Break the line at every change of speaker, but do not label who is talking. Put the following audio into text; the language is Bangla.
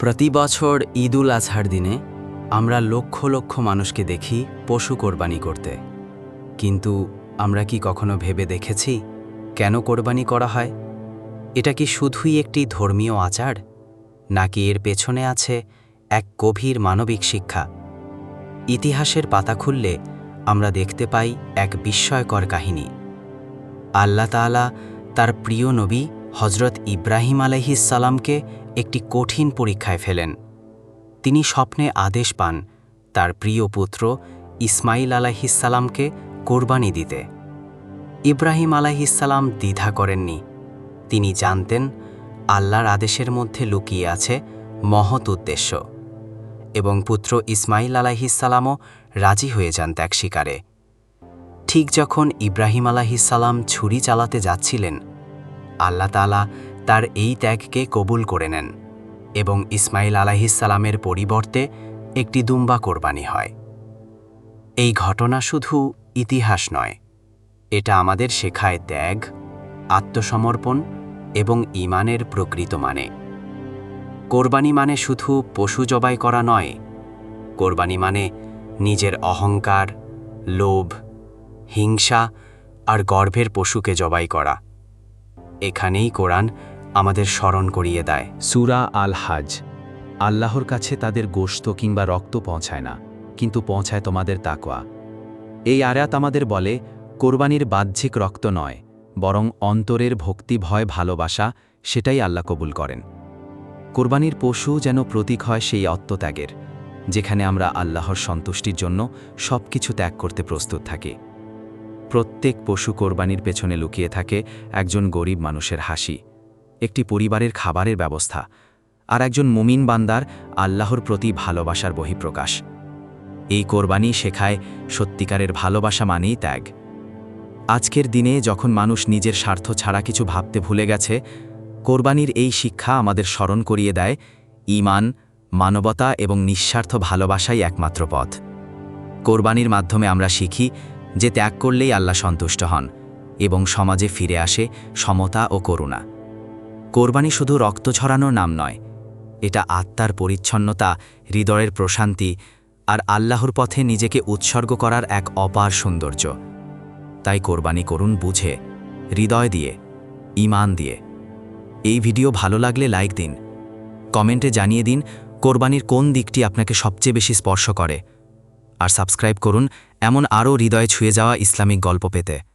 প্রতি বছর ঈদ উল আজহার দিনে আমরা লক্ষ লক্ষ মানুষকে দেখি পশু কোরবানি করতে। কিন্তু আমরা কি কখনো ভেবে দেখেছি কেন কোরবানি করা হয়? এটা কি শুধুই একটি ধর্মীয় আচার? নাকি এর পেছনে আছে এক গভীর মানবিক শিক্ষা? ইতিহাসের পাতা খুললে আমরা দেখতে পাই এক বিস্ময়কর কাহিনী। আল্লাহ তাআলা তার প্রিয় নবী হজরত ইব্রাহিম আলাইহিসালামকে একটি কঠিন পরীক্ষায় ফেলেন। তিনি স্বপ্নে আদেশ পান তার প্রিয় পুত্র ইসমাইল আলাইহিসালামকে কোরবানি দিতে। ইব্রাহিম আলাইহিসালাম দ্বিধা করেননি। তিনি জানতেন আল্লাহর আদেশের মধ্যে লুকিয়ে আছে মহৎ উদ্দেশ্য এবং পুত্র ইসমাইল আলাইহিসালামও রাজি হয়ে যান ত্যাগ শিকারে ঠিক যখন ইব্রাহিম আলাহিসাল্লাম ছুরি চালাতে যাচ্ছিলেন আল্লাহ তালা তার এই ত্যাগকে কবুল করে নেন এবং ইসমাইল আলাহিসাল্লামের পরিবর্তে একটি দুম্বা কোরবানি হয়। এই ঘটনা শুধু ইতিহাস নয়, এটা আমাদের শেখায় ত্যাগ, আত্মসমর্পণ এবং ইমানের প্রকৃত মানে। কোরবানি মানে শুধু পশু জবাই করা নয়, কোরবানি মানে নিজের অহংকার, লোভ, হিংসা আর গর্ভের পশুকে জবাই করা। এখানেই কোরআন আমাদের স্মরণ করিয়ে দেয়।
সুরা আল হাজ আল্লাহর কাছে তাদের গোশত কিংবা রক্ত পৌঁছায় না, কিন্তু পৌঁছায় তোমাদের তাকওয়া। এই আয়াত আমাদের বলে, কোরবানির বাহ্যিক রক্ত নয়, বরং অন্তরের ভক্তি, ভয়, ভালোবাসা, সেটাই আল্লাহ কবুল করেন। কোরবানির পশু যেন প্রতীক হয় সেই আত্মত্যাগের যেখানে আমরা আল্লাহর সন্তুষ্টির জন্য সব কিছু ত্যাগ করতে প্রস্তুত থাকি। প্রত্যেক পশু কোরবানির পেছনে লুকিয়ে থাকে একজন গরিব মানুষের হাসি, একটি পরিবারের খাবারের ব্যবস্থা আর একজন মুমিন বান্দার আল্লাহর প্রতি ভালোবাসার বহিঃপ্রকাশ। এই কোরবানি শেখায় সত্যিকারের ভালোবাসা মানেই ত্যাগ। আজকের দিনে যখন মানুষ নিজের স্বার্থ ছাড়া কিছু ভাবতে ভুলে গেছে, কোরবানির এই শিক্ষা আমাদের স্মরণ করিয়ে দেয়, ঈমান, মানবতা এবং নিঃস্বার্থ ভালোবাসাই একমাত্র পথ। কোরবানির মাধ্যমে আমরা শিখি যে ত্যাগ করলেই আল্লাহ সন্তুষ্ট হন এবং সমাজে ফিরে আসে সমতা ও করুণা। কোরবানি শুধু রক্ত ছড়ানোর নাম নয়, এটা আত্মার পরিচ্ছন্নতা, হৃদয়ের প্রশান্তি আর আল্লাহর পথে নিজেকে উৎসর্গ করার এক অপার সৌন্দর্য। তাই কোরবানি করুন বুঝে, হৃদয় দিয়ে ইমান দিয়ে। এই ভিডিও ভালো লাগলে লাইক দিন, কমেন্টে জানিয়ে দিন কোরবানির কোন দিকটি আপনাকে সবচেয়ে বেশি স্পর্শ করে। আর সাবস্ক্রাইব করুন এমন আরও হৃদয় ছুঁয়ে যাওয়া ইসলামিক গল্প পেতে।